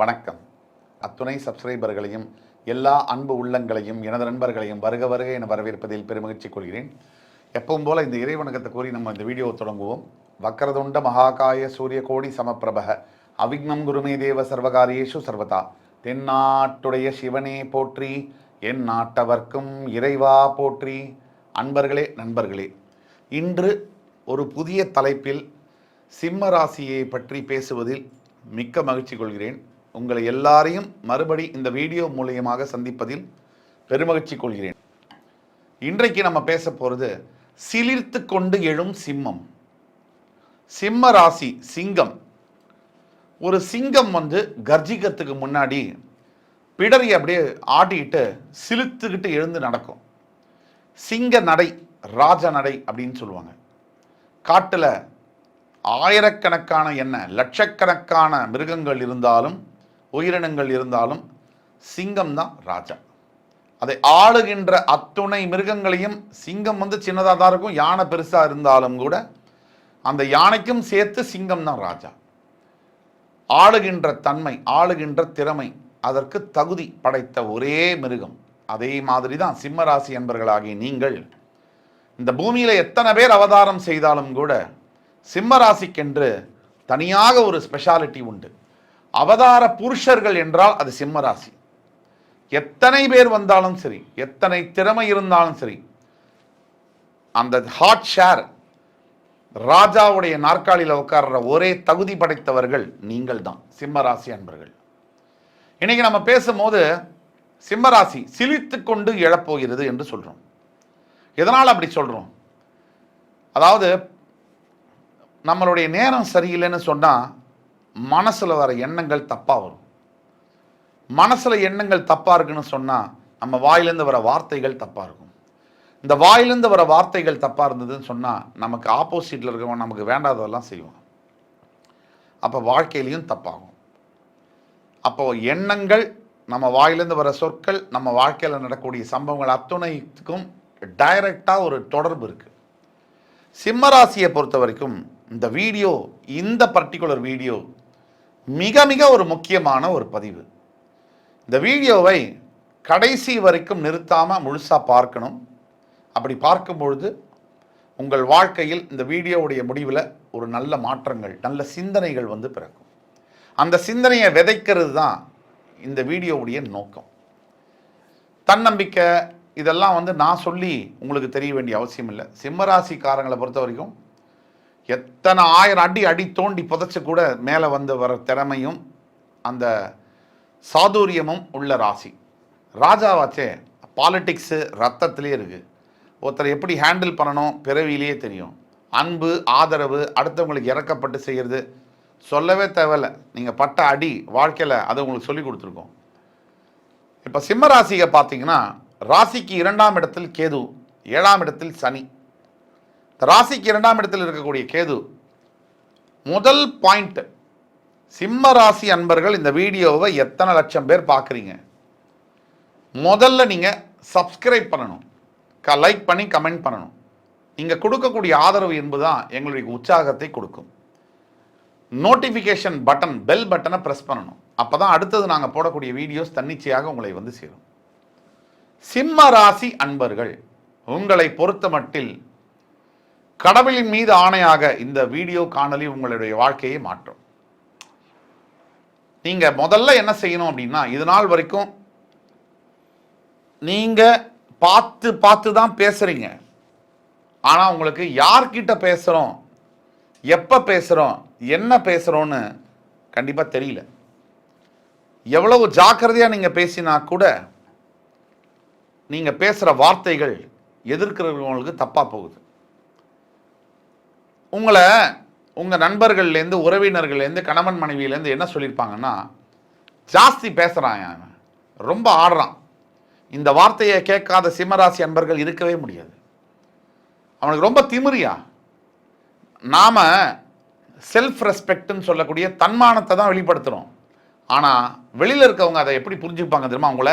வணக்கம். அத்துணை சப்ஸ்கிரைபர்களையும் எல்லா அன்பு உள்ளங்களையும் எனது நண்பர்களையும் வருக வருக என வரவேற்பதில் பெருமகிழ்ச்சி கொள்கிறேன். எப்பவும் போல இந்த இறைவணக்கத்தை கூறி நம்ம இந்த வீடியோ தொடங்குவோம். வக்கரதுண்ட மகாகாய சூரிய கோடி சமப்பிரபக அவிக்னம் குருமே தேவ சர்வகாரியேஷு சர்வதா. தென்னாட்டுடைய சிவனே போற்றி என் நாட்டவர்க்கும் இறைவா போற்றி. அன்பர்களே நண்பர்களே இன்று ஒரு புதிய தலைப்பில் சிம்ம ராசியை பற்றி பேசுவதில் மிக்க மகிழ்ச்சி கொள்கிறேன். உங்களை எல்லாரையும் மறுபடி இந்த வீடியோ மூலியமாக சந்திப்பதில் பெருமகிழ்ச்சி கொள்கிறேன். இன்றைக்கு நம்ம பேச போகிறது சிலிர்த்து கொண்டு எழும் சிம்மம். சிம்ம ராசி சிங்கம். ஒரு சிங்கம் வந்து கர்ஜிக்கிறதுக்கு முன்னாடி பிடரி அப்படியே ஆட்டிக்கிட்டு சிலுத்துக்கிட்டு எழுந்து நடக்கும். சிங்க நடை ராஜ நடை அப்படின்னு சொல்லுவாங்க. காட்டில் ஆயிரக்கணக்கான என்ன லட்சக்கணக்கான மிருகங்கள் இருந்தாலும் உயிரினங்கள் இருந்தாலும் சிங்கம் தான் ராஜா. அதை ஆளுகின்ற அத்துணை மிருகங்களையும் சிங்கம் வந்து சின்னதாக தான் இருக்கும் யானை பெருசாக இருந்தாலும் கூட அந்த யானைக்கும் சேர்த்து சிங்கம் தான் ராஜா. ஆளுகின்ற தன்மை ஆளுகின்ற திறமை அதற்கு தகுதி படைத்த ஒரே மிருகம். அதே மாதிரி தான் சிம்மராசி என்பர்களாகிய நீங்கள் இந்த பூமியில் எத்தனை பேர் அவதாரம் செய்தாலும் கூட சிம்மராசிக்கென்று தனியாக ஒரு ஸ்பெஷாலிட்டி உண்டு. அவதார புருஷர்கள் என்றால் அது சிம்மராசி. எத்தனை பேர் வந்தாலும் சரி எத்தனை திறமை இருந்தாலும் சரி அந்த ஹாட் ஷேர் ராஜாவுடைய நாற்காலியில் உட்கார்ற ஒரே தகுதி படைத்தவர்கள் நீங்கள் தான் சிம்மராசி அன்பர்கள். இன்னைக்கு நம்ம பேசும்போது சிம்மராசி சிலித்து கொண்டு எழப்போகிறது என்று சொல்கிறோம் எதனால் அப்படி சொல்கிறோம் அதாவது நம்மளுடைய நேரம் சரியில்லைன்னு சொன்னால் மனசில் வர எண்ணங்கள் தப்பாக வரும். மனசில் எண்ணங்கள் தப்பாக இருக்குன்னு சொன்னால் நம்ம வாயிலேருந்து வர வார்த்தைகள் தப்பாக இருக்கும். இந்த வாயிலேருந்து வர வார்த்தைகள் தப்பாக இருந்ததுன்னு சொன்னால் நமக்கு ஆப்போசிட்டில் இருக்கவன் நமக்கு வேண்டாததெல்லாம் செய்வோம் அப்போ வாழ்க்கையிலையும் தப்பாகும். அப்போ எண்ணங்கள் நம்ம வாயிலிருந்து வர சொற்கள் நம்ம வாழ்க்கையில் நடக்கக்கூடிய சம்பவங்கள் அத்துணைக்கும் டைரக்டாக ஒரு தொடர்பு இருக்குது சிம்மராசியை பொறுத்த வரைக்கும் இந்த வீடியோ இந்த பர்டிகுலர் வீடியோ மிக மிக ஒரு முக்கியமான ஒரு பதிவு. இந்த வீடியோவை கடைசி வரைக்கும் நிறுத்தாமல் முழுசாக பார்க்கணும். அப்படி பார்க்கும் பொழுது உங்கள் வாழ்க்கையில் இந்த வீடியோவுடைய முடிவில் ஒரு நல்ல மாற்றங்கள் நல்ல சிந்தனைகள் வந்து பிறக்கும். அந்த சிந்தனையை விதைக்கிறது தான் இந்த வீடியோவுடைய நோக்கம். தன்னம்பிக்கை இதெல்லாம் வந்து நான் சொல்லி உங்களுக்கு தெரிய வேண்டிய அவசியம் இல்லை. சிம்மராசிக்காரங்களை பொறுத்த வரைக்கும் எத்தனை ஆயிரம் அடி அடி தோண்டி புதைச்சு கூட மேலே வந்து வர திறமையும் அந்த சாதுரியமும் உள்ள ராசி. ராஜாவாச்சே பாலிட்டிக்ஸு ரத்தத்திலே இருக்குது ஒருத்தரை எப்படி ஹேண்டில் பண்ணணும் பிறவியிலேயே தெரியும். அன்பு ஆதரவு அடுத்தவங்களுக்கு இறக்கப்பட்டு செய்கிறது சொல்லவே தேவையில்ல. நீங்கள் பட்ட அடி வாழ்க்கையில் அதை உங்களுக்கு சொல்லி கொடுத்துருக்கோம். இப்போ சிம்ம ராசியை பார்த்தீங்கன்னா ராசிக்கு இரண்டாம் இடத்தில் கேது ஏழாம் இடத்தில் சனி. ராசிக்கு இரண்டாம் இடத்தில் இருக்கக்கூடிய கேது முதல் பாயிண்ட் சிம்ம ராசி அன்பர்கள் இந்த வீடியோவை எத்தனை லட்சம் பேர் பார்க்குறீங்க? முதல்ல நீங்கள் சப்ஸ்கிரைப் பண்ணணும். க லைக் பண்ணி கமெண்ட் பண்ணணும். நீங்கள் கொடுக்கக்கூடிய ஆதரவு என்பது தான் எங்களுடைய உற்சாகத்தை கொடுக்கும். நோட்டிஃபிகேஷன் பட்டன் பெல் பட்டனை ப்ரெஸ் பண்ணணும். அப்போ தான் அடுத்தது நாங்கள் போடக்கூடிய வீடியோஸ் தன்னிச்சையாக உங்களை வந்து சேரும். சிம்ம ராசி அன்பர்கள் உங்களை பொறுத்த மட்டில் கடவுளின் மீது ஆணையாக இந்த வீடியோ காணொலி உங்களுடைய வாழ்க்கையை மாற்றும். நீங்க முதல்ல என்ன செய்யணும் அப்படின்னா இது நாள் வரைக்கும் நீங்க பார்த்து பார்த்து தான் பேசுறீங்க. ஆனா உங்களுக்கு யார்கிட்ட பேசுறோம் எப்ப பேசுறோம் என்ன பேசுறோம்னு கண்டிப்பா தெரியல. எவ்வளவு ஜாக்கிரதையா நீங்க பேசினா கூட நீங்க பேசுற வார்த்தைகள் எதிர்க்கிறவங்களுக்கு தப்பா போகுது. உங்களை உங்கள் நண்பர்கள்லேருந்து உறவினர்கள்லேருந்து கணவன் மனைவியிலேருந்து என்ன சொல்லியிருப்பாங்கன்னா ஜாஸ்தி பேசுகிறான் அவன் ரொம்ப ஆடுறான். இந்த வார்த்தையை கேட்காத சிம்மராசி அன்பர்கள் இருக்கவே முடியாது. அவனுக்கு ரொம்ப திமிரியா? நாம் செல்ஃப் ரெஸ்பெக்ட்னு சொல்லக்கூடிய தன்மானத்தை தான் வெளிப்படுத்துகிறோம் ஆனால் வெளியில் இருக்கவங்க அதை எப்படி புரிஞ்சுப்பாங்க தெரியுமா அவங்கள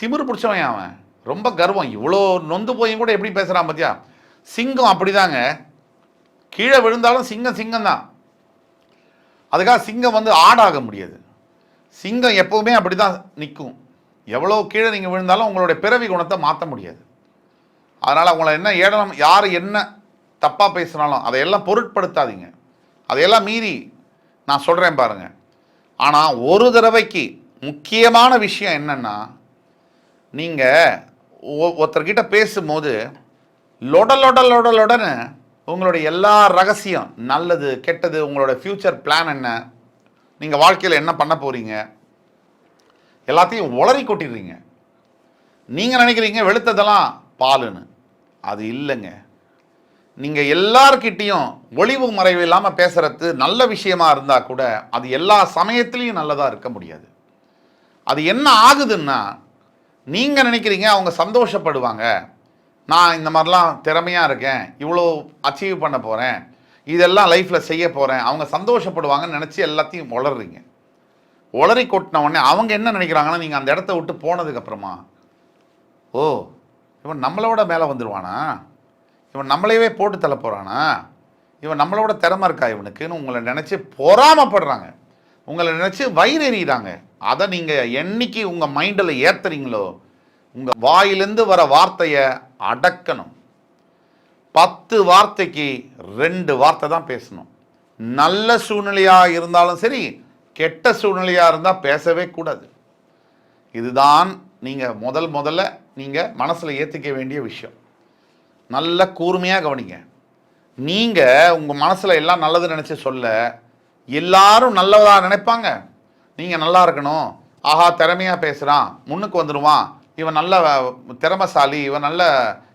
திமிரு பிடிச்சவன் அவன் ரொம்ப கர்வம். இவ்வளோ நொந்து போயும் கூட எப்படி பேசுகிறான் பார்த்தியா சிங்கம் அப்படிதாங்க. கீழே விழுந்தாலும் சிங்கம் சிங்கம் தான் அதுக்காக சிங்கம் வந்து ஆடாக முடியாது. சிங்கம் எப்பவுமே அப்படி தான் நிற்கும். எவ்வளோ கீழே நீங்கள் விழுந்தாலும் உங்களுடைய பிறவி குணத்தை மாற்ற முடியாது. அதனால் உங்களை என்ன ஏடனம் யார் என்ன தப்பாக பேசுனாலும் அதையெல்லாம் பொருட்படுத்தாதீங்க. அதையெல்லாம் மீறி நான் சொல்கிறேன் பாருங்கள் ஆனால் ஒரு தடவைக்கு முக்கியமான விஷயம் என்னென்னா நீங்கள் ஒருத்தர்கிட்ட பேசும்போது லொட லொட லொட லொடன்னு உங்களுடைய எல்லா ரகசியம் நல்லது கெட்டது உங்களோட ஃப்யூச்சர் பிளான் என்ன? நீங்கள் வாழ்க்கையில் என்ன பண்ண போகிறீங்க எல்லாத்தையும் உளறி கொட்டிடுறீங்க. நீங்கள் நினைக்கிறீங்க வெளுத்ததெல்லாம் பாலுன்னு. அது இல்லைங்க. நீங்கள் எல்லார்கிட்டேயும் ஒளிவு மறைவு இல்லாமல் பேசுகிறது நல்ல விஷயமா இருந்தால் கூட அது எல்லா சமயத்துலேயும் நல்லதாக இருக்க முடியாது. அது என்ன ஆகுதுன்னா நீங்கள் நினைக்கிறீங்க அவங்க சந்தோஷப்படுவாங்க. நான் இந்த மாதிரிலாம் திறமையாக இருக்கேன் இவ்வளோ அச்சீவ் பண்ண போகிறேன் இதெல்லாம் லைஃப்பில் செய்ய போகிறேன் அவங்க சந்தோஷப்படுவாங்கன்னு நினச்சி எல்லாத்தையும் உளறீங்க. உளறி கொட்டின உடனே அவங்க என்ன நினைக்கிறாங்கன்னா நீங்கள் அந்த இடத்த விட்டு போனதுக்கப்புறமா ஓ இவன் நம்மளோட மேலே வந்துடுவானா இவன் நம்மளையவே போட்டு தள்ள போகிறானா இவன் நம்மளோட திறமை இருக்கா இவனுக்குன்னு உங்களை நினச்சி பொறாமப்படுறாங்க. உங்களை நினச்சி வயிறெறிகிறாங்க அதை நீங்கள் என்னைக்கு உங்கள் மைண்டில் ஏற்றுறீங்களோ உங்கள் வாயிலேருந்து வர வார்த்தையை அடக்கணும். பத்து வார்த்தைக்கு ரெண்டு வார்த்தை தான் பேசணும். நல்ல சூழ்நிலையாக இருந்தாலும் சரி கெட்ட சூழ்நிலையாக இருந்தால் பேசவே கூடாது. இதுதான் நீங்கள் முதல் முதல்ல நீங்கள் மனசில் ஏற்றிக்க வேண்டிய விஷயம். நல்ல கூர்மையாக கவனிங்க. நீங்கள் உங்கள் மனசில் எல்லாம் நல்லது நினச்சி சொல்ல எல்லாரும் நல்லதாக நினைப்பாங்க. நீங்கள் நல்லா இருக்கணும். ஆஹா திறமையாக பேசுகிறான் முன்னுக்கு வந்துடுவான் இவன் நல்ல திறமைசாலி இவன் நல்ல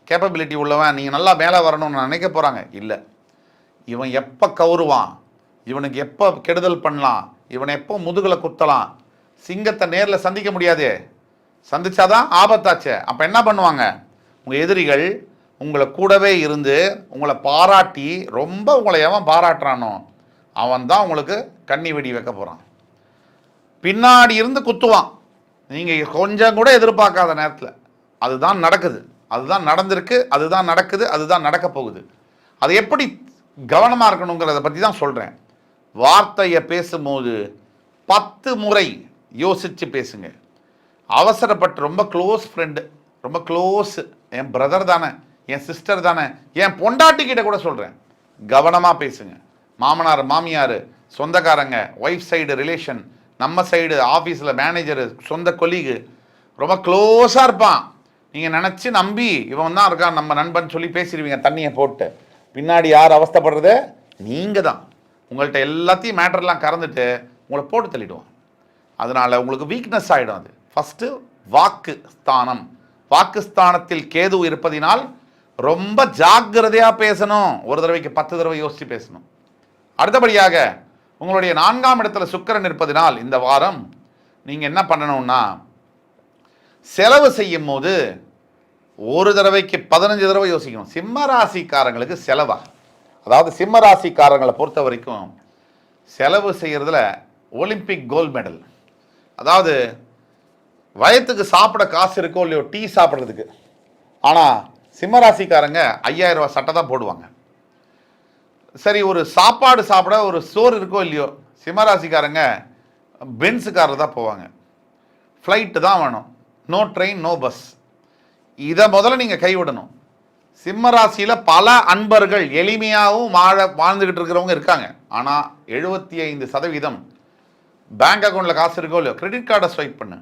கேப்பபிலிட்டி உள்ளவன் நீங்கள் நல்லா மேலே வரணும்னு நினைக்க போகிறாங்க இல்லை. இவன் எப்போ கவுருவான்? இவனுக்கு எப்போ கெடுதல் பண்ணலாம்? இவனை எப்போ முதுகில் குத்தலாம்? சிங்கத்தை நேரில் சந்திக்க முடியாதே. சந்திச்சாதான் ஆபத்தாச்சே. அப்போ என்ன பண்ணுவாங்க? உங்கள் எதிரிகள் உங்களை கூடவே இருந்து உங்களை பாராட்டி ரொம்ப உங்களை எவன் பாராட்டுறானோ அவன் தான் உங்களுக்கு கண்ணி வெடி வைக்க போகிறான் பின்னாடி இருந்து குத்துவான். நீங்கள் கொஞ்சம் கூட எதிர்பார்க்காத நேரத்தில் அதுதான் நடக்குது. அதுதான் நடந்திருக்கு அதுதான் நடக்குது அதுதான் நடக்க போகுது. அது எப்படி கவனமாக இருக்கணுங்கிறத பற்றி தான் சொல்கிறேன் வார்த்தையை பேசும்போது பத்து முறை யோசித்து பேசுங்க. அவசரப்பட்டு ரொம்ப க்ளோஸ் ஃப்ரெண்டு ரொம்ப க்ளோஸ் என் பிரதர் தானே என் சிஸ்டர் தானே என் பொண்டாட்டி கிட்ட கூட சொல்கிறேன் கவனமாக பேசுங்க. மாமனார் மாமியார் சொந்தக்காரங்க ஒய்ஃப் சைடு ரிலேஷன் நம்ம சைடு ஆஃபீஸில் மேனேஜரு சொந்த கொலீகு ரொம்ப க்ளோஸாக இருப்பான். நீங்கள் நினச்சி நம்பி இவன் தான் இருக்கான் நம்ம நண்பன் சொல்லி பேசிடுவீங்க தண்ணியை போட்டு. பின்னாடி யார் அவஸ்தைப்படுறது? நீங்கள் தான் உங்கள்கிட்ட எல்லாத்தையும் மேட்டர்லாம் கறந்துட்டு உங்களை போட்டு தள்ளிடுவான். அதனால் உங்களுக்கு வீக்னஸ் ஆகிடும் அது. ஃபஸ்ட்டு வாக்கு ஸ்தானம் வாக்கு ஸ்தானத்தில் கேது இருப்பதினால் ரொம்ப ஜாக்கிரதையாக பேசணும். ஒரு தடவைக்கு பத்து தடவை யோசித்து பேசணும். அடுத்தபடியாக உங்களுடைய நான்காம் இடத்துல சுக்கிரன் இருப்பதினால் இந்த வாரம் நீங்கள் என்ன பண்ணணும்னா செலவு செய்யும் போது ஒரு தடவைக்கு பதினஞ்சு தடவை யோசிக்கணும். சிம்ம ராசிக்காரங்களுக்கு செலவா? அதாவது சிம்ம ராசிக்காரங்களை பொறுத்த வரைக்கும் செலவு செய்கிறதுல ஒலிம்பிக் கோல்டு மெடல். அதாவது வயத்துக்கு சாப்பிட காசு இருக்கோ இல்லையோ டீ சாப்பிட்றதுக்கு. ஆனால் சிம்மராசிக்காரங்க ஐயாயிரம் ரூபா சட்டை தான் போடுவாங்க. சரி ஒரு சாப்பாடு சாப்பிட ஒரு சோறு இருக்கோ இல்லையோ சிம்மராசிக்காரங்க பென்ஸு காரில் தான் போவாங்க. ஃப்ளைட்டு தான் வேணும். நோ ட்ரெயின் நோ பஸ் இதை முதல்ல நீங்கள் கைவிடணும். சிம்மராசியில் பல அன்பர்கள் எளிமையாகவும் வாழ வாழ்ந்துக்கிட்டு இருக்கிறவங்க இருக்காங்க. ஆனால் எழுபத்தி ஐந்து சதவீதம் பேங்க் அக்கௌண்ட்டில் காசு இருக்கோ இல்லையோ கிரெடிட் கார்டை ஸ்வைப் பண்ணு.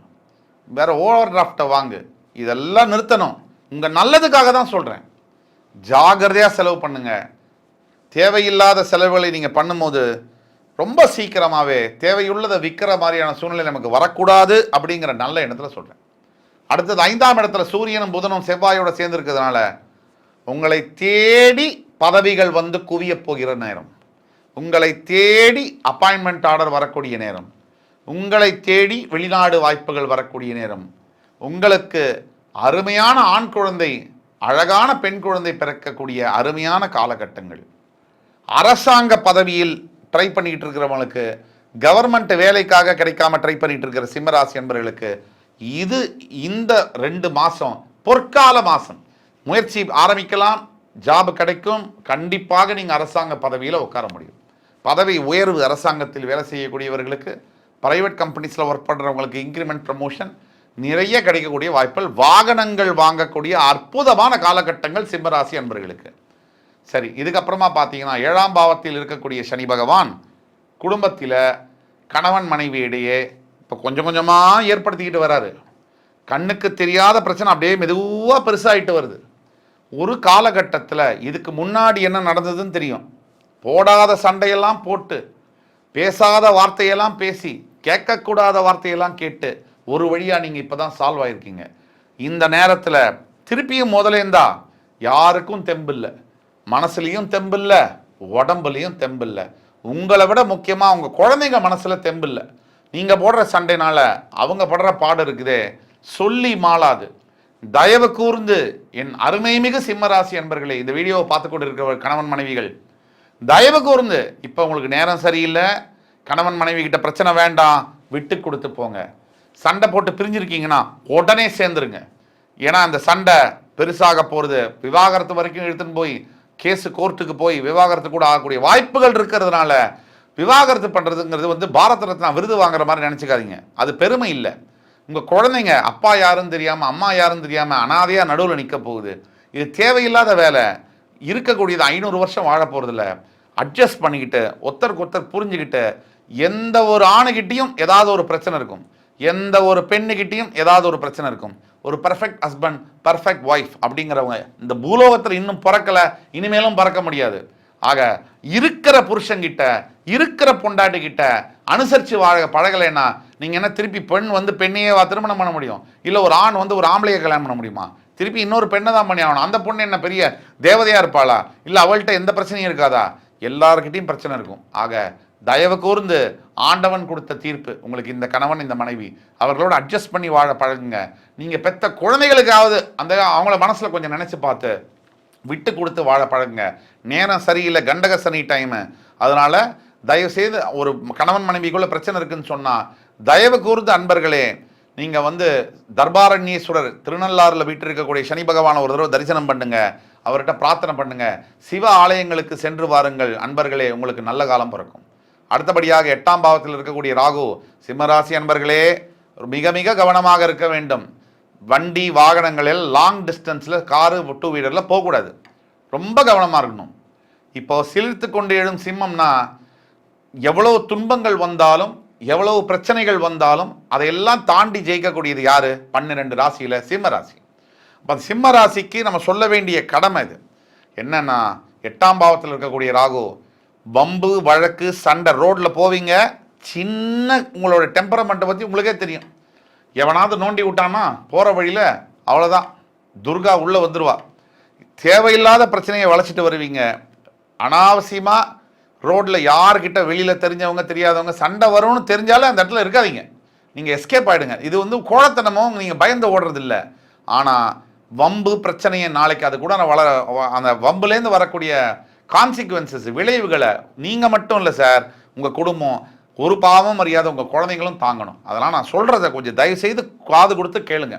வேறு ஓவர் டிராஃப்டை வாங்கு. இதெல்லாம் நிறுத்தணும். உங்கள் நல்லதுக்காக தான் சொல்கிறேன் ஜாகிரதையாக செலவு பண்ணுங்கள் தேவையில்லாத செலவுகளை நீங்கள் பண்ணும்போது ரொம்ப சீக்கிரமாகவே தேவையுள்ளதை விற்கிற மாதிரியான சூழ்நிலை நமக்கு வரக்கூடாது அப்படிங்கிற நல்ல எண்ணத்தில் சொல்கிறேன் அடுத்தது ஐந்தாம் இடத்துல சூரியனும் புதனும் செவ்வாயோட சேர்ந்து இருக்கிறதுனால உங்களை தேடி பதவிகள் வந்து குவியப் போகிற நேரம். உங்களை தேடி அப்பாயின்மெண்ட் ஆர்டர் வரக்கூடிய நேரம். உங்களை தேடி வெளிநாடு வாய்ப்புகள் வரக்கூடிய நேரம். உங்களுக்கு அருமையான ஆண் குழந்தை அழகான பெண் குழந்தை பிறக்கக்கூடிய அருமையான காலகட்டங்கள். அரசாங்க பதவியில் ட்ரை பண்ணிக்கிட்டு இருக்கிறவங்களுக்கு கவர்மெண்ட் வேலைக்காக கிடைக்காம ட்ரை பண்ணிட்டு இருக்கிற சிம்மராசி என்பவர்களுக்கு இது இந்த ரெண்டு மாதம் பொற்கால மாதம் முயற்சி ஆரம்பிக்கலாம் ஜாப் கிடைக்கும் கண்டிப்பாக நீங்கள் அரசாங்க பதவியில் உட்கார முடியும். பதவி உயர்வு அரசாங்கத்தில் வேலை செய்யக்கூடியவர்களுக்கு ப்ரைவேட் கம்பெனிஸில் ஒர்க் பண்ணுறவங்களுக்கு இன்க்ரிமெண்ட் ப்ரமோஷன் நிறைய கிடைக்கக்கூடிய வாய்ப்புகள். வாகனங்கள் வாங்கக்கூடிய அற்புதமான காலகட்டங்கள் சிம்மராசி அன்பர்களுக்கு. சரி இதுக்கப்புறமா பார்த்தீங்கன்னா ஏழாம் பாவத்தில் இருக்கக்கூடிய சனி பகவான் குடும்பத்தில் கணவன் மனைவி இடையே இப்போ கொஞ்சம் கொஞ்சமாக ஏற்படுத்திக்கிட்டு வராரு. கண்ணுக்கு தெரியாத பிரச்சனை அப்படியே மெதுவாக பெருசாகிட்டு வருது. ஒரு காலகட்டத்தில் இதுக்கு முன்னாடி என்ன நடந்ததுன்னு தெரியும். போடாத சண்டையெல்லாம் போட்டு பேசாத வார்த்தையெல்லாம் பேசி கேட்கக்கூடாத வார்த்தையெல்லாம் கேட்டு ஒரு வழியாக நீங்கள் இப்போ தான் சால்வ் ஆயிருக்கீங்க. இந்த நேரத்தில் திருப்பியும் முதலேந்தா யாருக்கும் தெம்பில்லை. மனசுலையும் தெம்பில்ல உடம்புலையும் தெம்பில்ல. உங்களை விட முக்கியமாக அவங்க குழந்தைங்க மனசில் தெம்பில்ல. நீங்கள் போடுற சண்டைனால அவங்க படுற பாடு இருக்குதே சொல்லி மாளாது. தயவு கூர்ந்து என் அருமைமிகு சிம்மராசி அன்பர்களே இந்த வீடியோவை பார்த்து கொண்டு இருக்கிற கணவன் மனைவிகள் தயவு கூர்ந்து இப்போ உங்களுக்கு நேரம் சரியில்லை கணவன் மனைவி கிட்ட பிரச்சனை வேண்டாம் விட்டு கொடுத்து போங்க. சண்டை போட்டு பிரிஞ்சிருக்கீங்கன்னா உடனே சேர்ந்துருங்க. ஏன்னா அந்த சண்டை பெருசாக போகிறது விவாகரத்து வரைக்கும் எடுத்துன்னு போய் கேஸு கோர்ட்டுக்கு போய் விவாகரத்து கூட ஆகக்கூடிய வாய்ப்புகள் இருக்கிறதுனால விவாகரத்து பண்ணுறதுங்கிறது வந்து பாரத ரத்னா விருது வாங்குற மாதிரி நினச்சிக்காதீங்க. அது பெருமை இல்லை. உங்கள் குழந்தைங்க அப்பா யாருன்னு தெரியாமல் அம்மா யாருன்னு தெரியாமல் அனாதையாக நடுவில் நிற்க போகுது. இது தேவையில்லாத வேலை. இருக்கக்கூடியது ஐநூறு வருஷம் வாழ போகிறதில்ல அட்ஜஸ்ட் பண்ணிக்கிட்டு ஒருத்தருக்கு ஒருத்தர் புரிஞ்சுக்கிட்டு எந்த ஒரு ஆணுகிட்டையும் ஏதாவது ஒரு பிரச்சனை இருக்கும். எந்த ஒரு பெண்ணுகிட்டையும் ஏதாவது ஒரு பிரச்சனை இருக்கும். ஒரு பர்ஃபெக்ட் ஹஸ்பண்ட் பர்ஃபெக்ட் ஒய்ஃப் அப்படிங்கிறவங்க இந்த பூலோகத்தில் இன்னும் பிறக்கல இனிமேலும் பிறக்க முடியாது. ஆக இருக்கிற புருஷங்கிட்ட இருக்கிற பொண்டாட்டி கிட்ட அனுசரித்து வாழ பழகலைன்னா நீங்கள் என்ன திருப்பி பெண் வந்து பெண்ணையே திருமணம் பண்ண முடியும்? இல்லை ஒரு ஆண் வந்து ஒரு ஆம்பளையை கல்யாணம் பண்ண முடியுமா? திருப்பி இன்னொரு பெண்ணை தான் பண்ணி ஆகணும். அந்த பொண்ணு என்ன பெரிய தேவதையாக இருப்பாளா? இல்லை அவள்கிட்ட எந்த பிரச்சனையும் இருக்காதா? எல்லாருக்கிட்டையும் பிரச்சனை இருக்கும். ஆக தயவு கூர்ந்து ஆண்டவன் கொடுத்த தீர்ப்பு. உங்களுக்கு இந்த கணவன் இந்த மனைவி அவர்களோட அட்ஜஸ்ட் பண்ணி வாழ பழகுங்க. நீங்கள் பெத்த குழந்தைகளுக்காவது அந்த அவங்கள மனசில் கொஞ்சம் நினச்சி பார்த்து விட்டு கொடுத்து வாழ பழகுங்க. நேரம் சரியில்லை கண்டக சனி டைமு அதனால் தயவுசெய்து ஒரு கணவன் மனைவிக்குள்ளே பிரச்சனை இருக்குன்னு சொன்னால் தயவு கூர்ந்து அன்பர்களே நீங்கள் வந்து தர்பாரண்யேஸ்வரர் திருநள்ளாறில் வீட்டிருக்கக்கூடிய சனி பகவானை ஒரு தடவை தரிசனம் பண்ணுங்க. அவர்கிட்ட பிரார்த்தனை பண்ணுங்க. சிவ ஆலயங்களுக்கு சென்று வாருங்கள். அன்பர்களே உங்களுக்கு நல்ல காலம் பிறக்கும். அடுத்தபடியாக எட்டாம் பாவத்தில் இருக்கக்கூடிய ராகு சிம்மராசி அன்பர்களே மிக மிக கவனமாக இருக்க வேண்டும். வண்டி வாகனங்களில் லாங் டிஸ்டன்ஸில் காரு டூ வீலரில் போகக்கூடாது. ரொம்ப கவனமாக இருக்கணும். இப்போ சிலிர்த்து கொண்டு எழும் சிம்மம்னா எவ்வளவு துன்பங்கள் வந்தாலும் எவ்வளவு பிரச்சனைகள் வந்தாலும் அதையெல்லாம் தாண்டி ஜெயிக்கக்கூடியது யாரு? பன்னிரெண்டு ராசியில் சிம்ம ராசி அப்போ அந்த சிம்ம ராசிக்கு நம்ம சொல்ல வேண்டிய கடமை இது. என்னன்னா எட்டாம் பாவத்தில் இருக்கக்கூடிய ராகு வம்பு வழக்கு சண்டை ரோட்டில் போவீங்க. சின்ன உங்களோட டெம்பரமெண்ட்டை பற்றி உங்களுக்கே தெரியும். எவனாவது நோண்டி விட்டான்னா போகிற வழியில் அவ்வளோதான் துர்கா உள்ளே வந்துடுவா தேவையில்லாத பிரச்சனையை வளைச்சிட்டு வருவீங்க. அனாவசியமாக ரோட்டில் யார்கிட்ட வெளியில் தெரிஞ்சவங்க தெரியாதவங்க சண்டை வரும்னு தெரிஞ்சாலே அந்த இடத்துல இருக்காதீங்க. நீங்கள் எஸ்கேப் ஆகிடுங்க இது வந்து கோழத்தனமும் நீங்கள் பயந்து ஓடுறதில்ல. ஆனால் வம்பு பிரச்சனையை நாளைக்கு அது கூட நான் வளர அந்த வம்புலேருந்து வரக்கூடிய கான்சிக்வன்சஸ் விளைவுகளை நீங்கள் மட்டும் இல்லை சார் உங்கள் குடும்பம் ஒரு பாவம் அறியாத உங்கள் குழந்தைங்களும் தாங்கணும். அதெல்லாம் நான் சொல்கிறத கொஞ்சம் தயவு செய்து காது கொடுத்து கேளுங்க.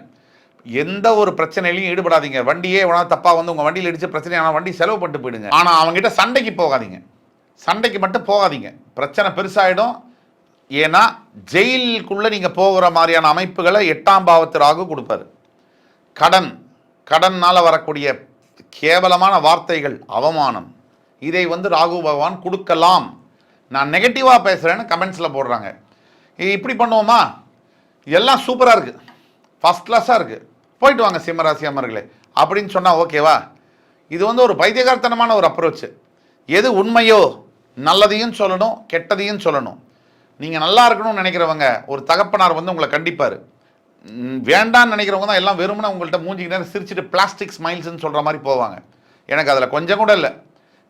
எந்த ஒரு பிரச்சனையிலையும் ஈடுபடாதீங்க. வண்டியே உணவு தப்பாக வந்து உங்கள் வண்டியில் இடிச்சு பிரச்சனை ஆனால் வண்டி செலவு பண்ணிட்டு போயிடுங்க. ஆனால் அவங்ககிட்ட சண்டைக்கு போகாதீங்க. சண்டைக்கு மட்டும் போகாதீங்க. பிரச்சனை பெருசாகிடும் ஏன்னா ஜெயிலுக்குள்ளே நீங்கள் போகிற மாதிரியான அமைப்புகளை எட்டாம் பாவத்திற்காக கொடுப்பாரு. கடன் கடனால் வரக்கூடிய கேவலமான வார்த்தைகள் அவமானம். இதை வந்து ராகு பகவான் கொடுக்கலாம். நான் நெகட்டிவாக பேசுகிறேன்னு கமெண்ட்ஸில் போடுறாங்க. இப்படி பண்ணுவோமா? எல்லாம் சூப்பராக இருக்குது ஃபஸ்ட் கிளாஸாக இருக்குது போயிட்டு வாங்க சிம்மராசி அம்மர்களே அப்படின்னு சொன்னால் ஓகேவா இது வந்து ஒரு பைத்தியகார்த்தனமான ஒரு அப்ரோச்சு எது உண்மையோ நல்லதையும் சொல்லணும் கெட்டதையும் சொல்லணும். நீங்கள் நல்லா இருக்கணும்னு நினைக்கிறவங்க ஒரு தகப்பனார் வந்து உங்களை கண்டிப்பார். வேண்டான்னு நினைக்கிறவங்க தான் எல்லாம் வெறுமனே உங்கள்கிட்ட மூஞ்சிக்கிட்டே நேரம் சிரிச்சிட்டு பிளாஸ்டிக் ஸ்மைல்ஸ்ன்னு சொல்கிற மாதிரி போவாங்க. எனக்கு அதில் கொஞ்சம் கூட இல்லை.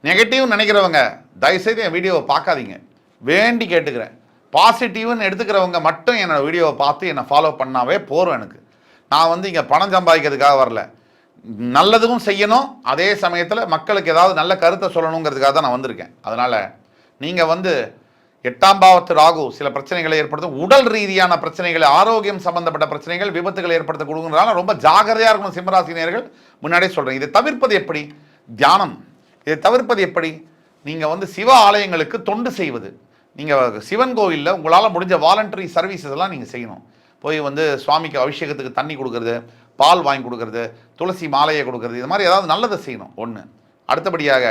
நெகட்டிவ் நினைக்கிறவங்க தயவுசெய்து என் வீடியோவை பார்க்காதீங்க. வேண்டி கேட்டுக்கிறேன். பாசிட்டிவ்னு எடுத்துக்கிறவங்க மட்டும் என்னோட வீடியோவை பார்த்து என்னை ஃபாலோ பண்ணாவே போதும் எனக்கு. நான் வந்து இங்கே பணம் சம்பாதிக்கிறதுக்காக வரல. நல்லதும் செய்யணும். அதே சமயத்தில் மக்களுக்கு ஏதாவது நல்ல கருத்தை சொல்லணுங்கிறதுக்காக தான் நான் வந்திருக்கேன். அதனால் நீங்கள் வந்து எட்டாம் பாவத்து ராகு சில பிரச்சனைகளை ஏற்படுத்தும். உடல் ரீதியான பிரச்சனைகளை ஆரோக்கியம் சம்பந்தப்பட்ட பிரச்சனைகள் விபத்துகளை ஏற்படுத்த கொடுக்குறதுனால ரொம்ப ஜாகிரதையாக இருக்கணும் சிம்மராசினியர்கள். முன்னாடியே சொல்கிறேன் இதை தவிர்ப்பது எப்படி? தியானம். இதை தவிர்ப்பது எப்படி? நீங்கள் வந்து சிவ ஆலயங்களுக்கு தொண்டு செய்வது. நீங்கள் சிவன் கோவிலில் உங்களால் முடிஞ்ச வாலண்டரி சர்வீசஸ் எல்லாம் நீங்கள் செய்யணும். போய் வந்து சுவாமிக்கு அபிஷேகத்துக்கு தண்ணி கொடுக்கறது பால் வாங்கி கொடுக்கறது துளசி மாலையை கொடுக்கறது இது மாதிரி ஏதாவது நல்லதை செய்யணும். ஒன்று அடுத்தபடியாக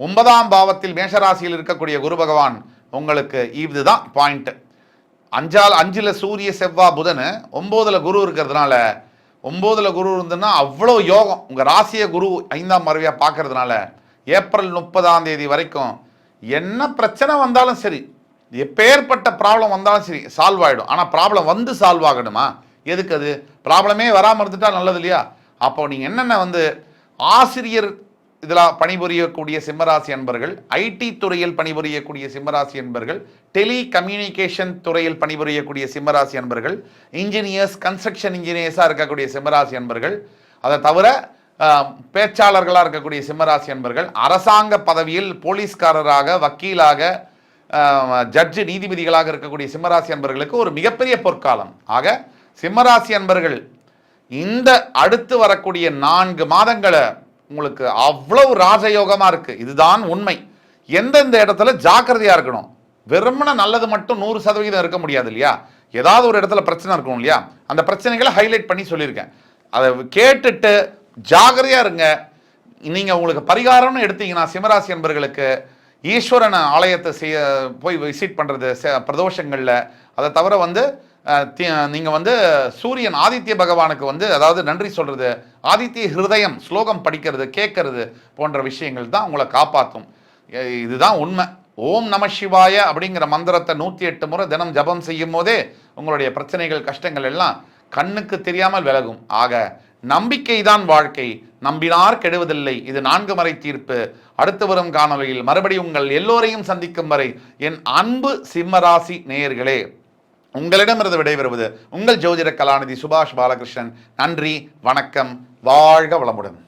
ஒன்பதாம் பாவத்தில் மேஷராசியில் இருக்கக்கூடிய குரு பகவான் உங்களுக்கு இதுதான் பாயிண்ட்டு அஞ்சால் அஞ்சில் சூரிய செவ்வா புதன் ஒம்போதில் குரு இருக்கிறதுனால ஒம்போதில் குரு இருந்ததுன்னா அவ்வளோ யோகம். உங்கள் ராசியை குரு ஐந்தாம் மறவையாக பார்க்கறதுனால ஏப்ரல் முப்பதாம் தேதி வரைக்கும் என்ன பிரச்சனை வந்தாலும் சரி எப்பேற்பட்ட ப்ராப்ளம் வந்தாலும் சரி சால்வ் ஆகிடும் ஆனால் ப்ராப்ளம் வந்து சால்வ் ஆகணுமா? எதுக்கு அது? ப்ராப்ளமே வராமல் இருந்துட்டா நல்லது இல்லையா? அப்போ நீங்கள் என்னென்ன வந்து ஆசிரியர் இதில் பணிபுரியக்கூடிய சிம்மராசி அன்பர்கள் ஐடி துறையில் பணிபுரியக்கூடிய சிம்மராசி அன்பர்கள் டெலி கம்யூனிகேஷன் துறையில் பணிபுரியக்கூடிய சிம்மராசி அன்பர்கள் இன்ஜினியர்ஸ் கன்ஸ்ட்ரக்ஷன் இன்ஜினியர்ஸாக இருக்கக்கூடிய சிம்மராசி அன்பர்கள் அதை தவிர பேச்சாளர்களாக இருக்கக்கூடிய சிம்மராசி அன்பர்கள் அரசாங்க பதவியில் போலீஸ்காரராக வக்கீலாக ஜட்ஜு நீதிபதிகளாக இருக்கக்கூடிய சிம்மராசி அன்பர்களுக்கு ஒரு மிகப்பெரிய பொற்காலம். ஆக சிம்மராசி அன்பர்கள் இந்த அடுத்து வரக்கூடிய நான்கு மாதங்களை உங்களுக்கு அவ்வளவு ராஜயோகமாக இருக்குது இதுதான் உண்மை. எந்தெந்த இடத்துல ஜாக்கிரதையாக இருக்கணும்? வெறுமன நல்லது மட்டும் நூறு சதவீதம் இருக்க முடியாது இல்லையா? ஏதாவது ஒரு இடத்துல பிரச்சனை இருக்கும் இல்லையா? அந்த பிரச்சனைகளை ஹைலைட் பண்ணி சொல்லியிருக்கேன். அதை கேட்டுட்டு ஜாகிரதையாக இருங்க. நீங்கள் உங்களுக்கு பரிகாரம்னு எடுத்தீங்கன்னா சிம்மராசி என்பர்களுக்கு ஈஸ்வரன் ஆலயத்தை செய்ய போய் விசிட் பண்ணுறது பிரதோஷங்களில். அதை தவிர வந்து நீங்கள் தி- வந்து சூரியன் ஆதித்ய பகவானுக்கு வந்து அதாவது நன்றி சொல்கிறது ஆதித்ய ஹிருதயம் ஸ்லோகம் படிக்கிறது கேட்கறது போன்ற விஷயங்கள் தான் உங்களை காப்பாற்றும் இதுதான் உண்மை. ஓம் நம சிவாய அப்படிங்கிற மந்திரத்தை நூற்றி எட்டு முறை தினம் ஜபம் செய்யும் போதே உங்களுடைய பிரச்சனைகள் கஷ்டங்கள் எல்லாம் கண்ணுக்கு தெரியாமல் விலகும். ஆக நம்பிக்கை தான் வாழ்க்கை. நம்பினார் கெடுவதில்லை. இது நான்கு மறை தீர்ப்பு. அடுத்து வரும் காணொளியில் மறுபடியும் உங்கள் எல்லோரையும் சந்திக்கும் வரை என் அன்பு சிம்மராசி நேயர்களே உங்களிடமிருந்து விடைபெறுவது உங்கள் ஜோதிட கலாநிதி சுபாஷ் பாலகிருஷ்ணன். நன்றி வணக்கம் வாழ்க வளமுடன்.